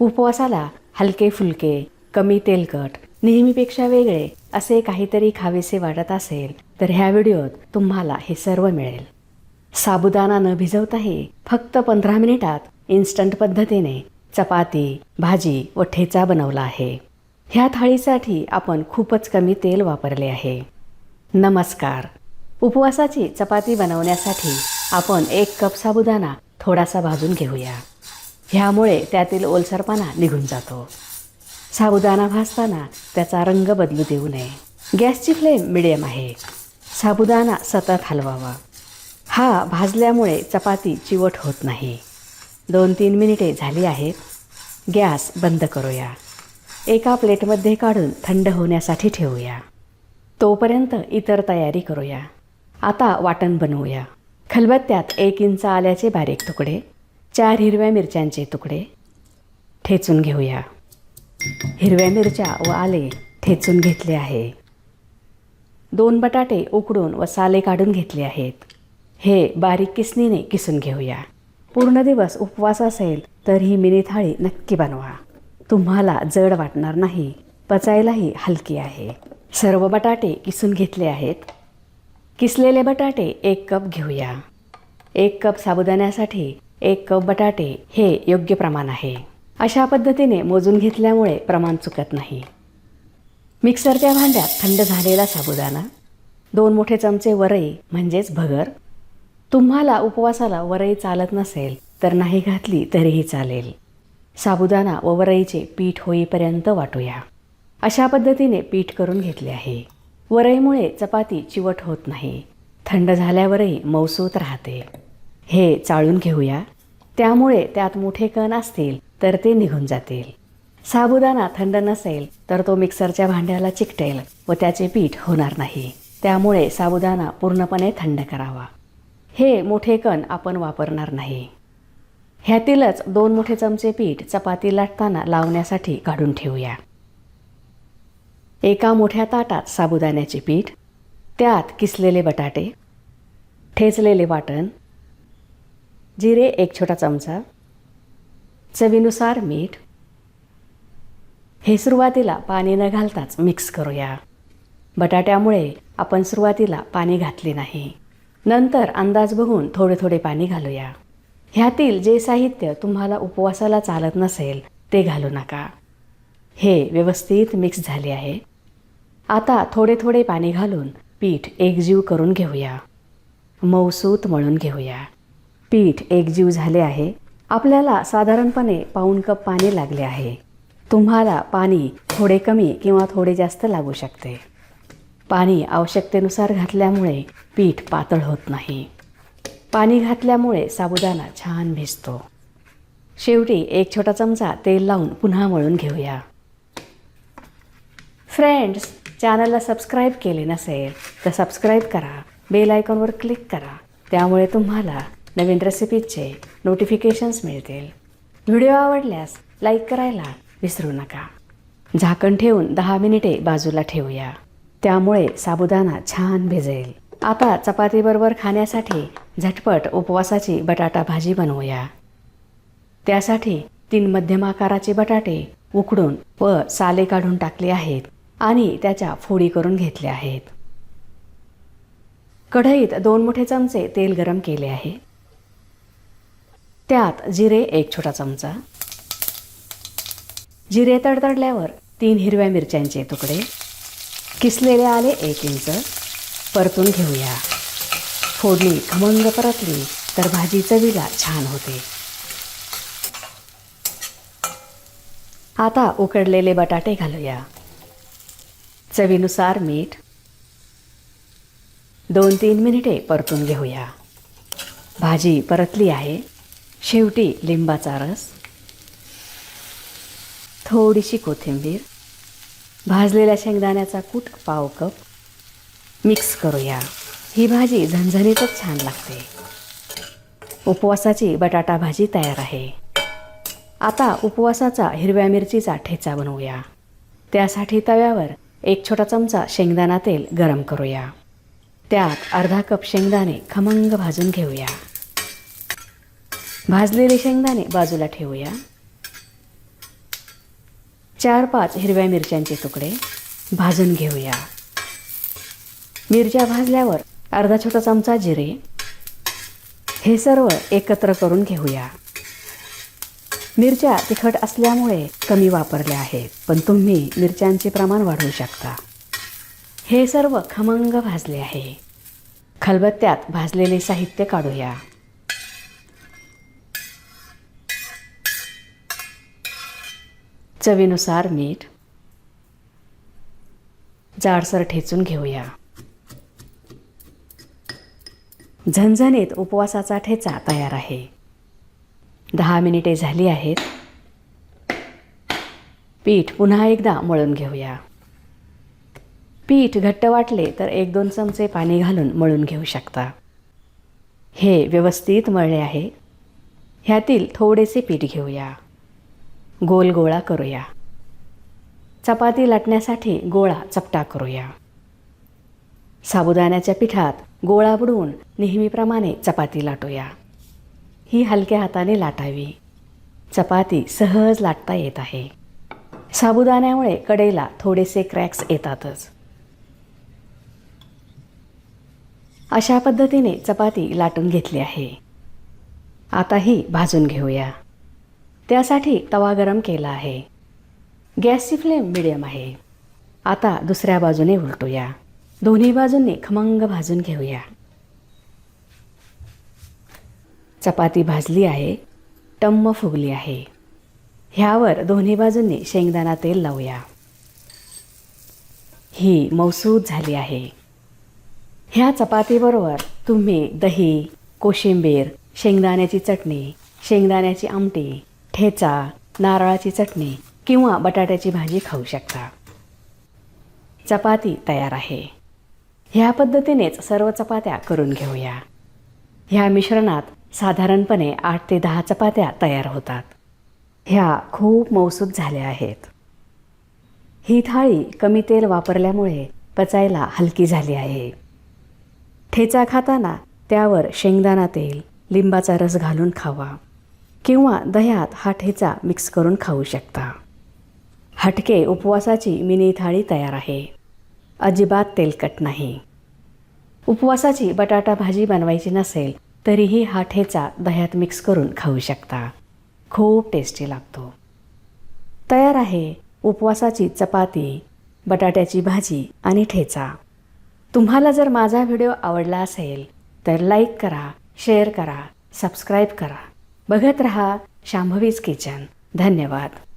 उपवासाला हलके फुलके कमी तेलकट नेहमीपेक्षा वेगळे असे काहीतरी खावेसे वाटत असेल तर ह्या व्हिडिओत तुम्हाला हे सर्व मिळेल. साबुदाणा न भिजवताही फक्त पंधरा मिनिटात इन्स्टंट पद्धतीने चपाती भाजी व ठेचा बनवला आहे. ह्या थाळीसाठी आपण खूपच कमी तेल वापरले आहे. नमस्कार. उपवासाची चपाती बनवण्यासाठी आपण एक कप साबुदाणा थोडासा भाजून घेऊया. ह्यामुळे त्यातील ओलसरपणा निघून जातो. साबुदाणा भाजताना त्याचा रंग बदलू देऊ नये. गॅसची फ्लेम मिडियम आहे. साबुदाणा सतत हलवावा. हा भाजल्यामुळे चपाती चिवट होत नाही. दोन तीन मिनिटे झाली आहेत. गॅस बंद करूया. एका प्लेटमध्ये काढून थंड होण्यासाठी ठेवूया. तोपर्यंत इतर तयारी करूया. आता वाटण बनवूया. खलबत्त्यात एक इंच आल्याचे बारीक तुकडे. चार हिरव्या मिरच्यांचे तुकडे ठेचून घेऊया. हिरव्या मिरच्या व आले ठेचून घेतले आहे. दोन बटाटे उकडून व साले काढून घेतले आहेत. हे बारीक किसणीने किसून घेऊया. पूर्ण दिवस उपवास असेल तर ही मिनी थाळी नक्की बनवा. तुम्हाला जड वाटणार नाही. पचायलाही हलकी आहे. सर्व बटाटे किसून घेतले आहेत. किसलेले बटाटे एक कप घेऊया. एक कप साबुदाण्यासाठी एक कप बटाटे हे योग्य प्रमाण आहे. अशा पद्धतीने मोजून घेतल्यामुळे प्रमाण चुकत नाही. मिक्सरच्या भांड्यात थंड झालेला साबुदाणा दोन मोठे चमचे वरई म्हणजेच भगर. तुम्हाला उपवासाला वरई चालत नसेल तर नाही घातली तरीही चालेल. साबुदाणा व वरईचे पीठ होईपर्यंत वाटूया. अशा पद्धतीने पीठ करून घेतले आहे. वरईमुळे चपाती चिवट होत नाही. थंड झाल्यावरही मौसूत राहते. हे चाळून घेऊया. त्यामुळे त्यात मोठे कण असतील तर ते निघून जातील. साबुदाणा थंड नसेल तर तो मिक्सरच्या भांड्याला चिकटेल व त्याचे पीठ होणार नाही. त्यामुळे साबुदाणा पूर्णपणे थंड करावा. हे मोठे कण आपण वापरणार नाही. ह्यातीलच दोन मोठे चमचे पीठ चपाती लाटताना लावण्यासाठी काढून ठेवूया. एका मोठ्या ताटात साबुदाण्याचे पीठ त्यात किसलेले बटाटे ठेचलेले वाटण जिरे एक छोटा चमचा चवीनुसार मीठ. हे सुरुवातीला पाणी न घालताच मिक्स करूया. बटाट्यामुळे आपण सुरुवातीला पाणी घातले नाही. नंतर अंदाज बघून थोडे थोडे पाणी घालूया. ह्यातील जे साहित्य तुम्हाला उपवासाला चालत नसेल ते घालू नका. हे व्यवस्थित मिक्स झाले आहे. आता थोडे थोडे पाणी घालून पीठ एकजीव करून घेऊया. मऊसूत मळून घेऊया. पीठ एकजीव झाले आहे. आपल्याला साधारणपणे पाऊण कप पाणी लागले आहे. तुम्हाला पाणी थोडे कमी किंवा थोडे जास्त लागू शकते. पाणी आवश्यकतेनुसार घातल्यामुळे पीठ पातळ होत नाही. पाणी घातल्यामुळे साबुदाणा छान भिजतो. शेवटी एक छोटा चमचा तेल लावून पुन्हा मळून घेऊया. फ्रेंड्स चॅनलला सबस्क्राईब केले नसेल तर सबस्क्राईब करा. बेल आयकॉनवर क्लिक करा. त्यामुळे तुम्हाला नवीन रेसिपीजचे नोटिफिकेशन्स मिळतील. व्हिडिओ आवडल्यास लाईक करायला विसरू नका. झाकण ठेवून दहा मिनिटे बाजूला ठेवूया. त्यामुळे साबुदाणा छान भिजेल. आता चपातीबरोबर खाण्यासाठी झटपट उपवासाची बटाटा भाजी बनवूया. त्यासाठी तीन मध्यम आकाराचे बटाटे उकडून व साले काढून टाकले आहेत आणि त्याच्या फोडी करून घेतल्या आहेत. कढईत दोन मोठे चमचे तेल गरम केले आहे. त्यात जिरे एक छोटा चमचा. जिरे तडतडल्यावर तीन हिरव्या मिरच्यांचे तुकडे. किसलेले आले एक इंच. परतून घेऊया. फोडणी खमंग परतली तर भाजी चवीला छान होते. आता उकडलेले बटाटे घालूया. चवीनुसार मीठ. दोन तीन मिनिटे परतून घेऊया. भाजी परतली आहे. शेवटी लिंबाचा रस थोडीशी कोथिंबीर भाजलेल्या शेंगदाण्याचा कूट पाव कप मिक्स करूया. ही भाजी झणझणीतच छान लागते. उपवासाची बटाटा भाजी तयार आहे. आता उपवासाचा हिरव्या मिरचीचा ठेचा बनवूया. त्यासाठी तव्यावर एक छोटा चमचा शेंगदाणा तेल गरम करूया. त्यात अर्धा कप शेंगदाणे खमंग भाजून घेऊया. भाजलेले शेंगदाणे बाजूला ठेवूया. चार पाच हिरव्या मिरच्यांचे तुकडे भाजून घेऊया. मिरच्या भाजल्यावर अर्धा छोटा चमचा जिरे. हे सर्व एकत्र करून घेऊया. मिरच्या तिखट असल्यामुळे कमी वापरल्या आहेत पण तुम्ही मिरच्यांचे प्रमाण वाढवू शकता. हे सर्व खमंग भाजले आहे. खलबत्त्यात भाजलेले साहित्य काढूया. चवीनुसार मीठ जाडसर ठेचून घेऊया. झणझणीत उपवासाचा ठेचा तयार आहे. दहा मिनिटे झाली आहेत. पीठ पुन्हा एकदा मळून घेऊया. पीठ घट्ट वाटले तर एक दोन चमचे पाणी घालून मळून घेऊ शकता. हे व्यवस्थित मळले आहे. ह्यातील थोडेसे पीठ घेऊया. गोल गोळा करूया. चपाती लाटण्यासाठी गोळा चपटा करूया. साबुदाण्याच्या पिठात गोळा बुडवून नेहमीप्रमाणे चपाती लाटूया. ही हलक्या हाताने लाटावी. चपाती सहज लाटता येत आहे. साबुदाण्यामुळे कडेला थोडेसे क्रॅक्स येतातच. अशा पद्धतीने चपाती लाटून घेतली आहे. आता ही भाजून घेऊया. त्यासाठी तवा गरम केला आहे. गॅसची फ्लेम मिडियम आहे. आता दुसऱ्या बाजूने उलटूया. दोन्ही बाजूंनी खमंग भाजून घेऊया. चपाती भाजली आहे. टम्म फुगली आहे. ह्यावर दोन्ही बाजूंनी शेंगदाणा तेल लावूया. ही मौसूद झाली आहे. ह्या चपातीबरोबर तुम्ही दही कोशिंबीर शेंगदाण्याची चटणी शेंगदाण्याची आमटी ठेचा नारळाची चटणी किंवा बटाट्याची भाजी खाऊ शकता. चपाती तयार आहे. ह्या पद्धतीनेच सर्व चपात्या करून घेऊया. ह्या मिश्रणात साधारणपणे आठ ते दहा चपात्या तयार होतात. ह्या खूप मौसूद झाल्या आहेत. ही थाळी कमी तेल वापरल्यामुळे पचायला हलकी झाली आहे. ठेचा खाताना त्यावर शेंगदाणा तेल लिंबाचा रस घालून खावा. किंवा दह्यात हा ठेचा मिक्स करून खाऊ शकता. हटके उपवासाची मिनी थाळी तयार आहे. अजिबात तेलकट नाही. उपवासाची बटाटा भाजी बनवायची नसेल तरीही हा ठेचा दह्यात मिक्स करून खाऊ शकता. खूप टेस्टी लागतो. तयार आहे उपवासाची चपाती बटाट्याची भाजी आणि ठेचा. तुम्हाला जर माझा व्हिडिओ आवडला असेल तर लाईक करा शेअर करा सबस्क्राईब करा. बघत रहा शांभवीज किचन धन्यवाद.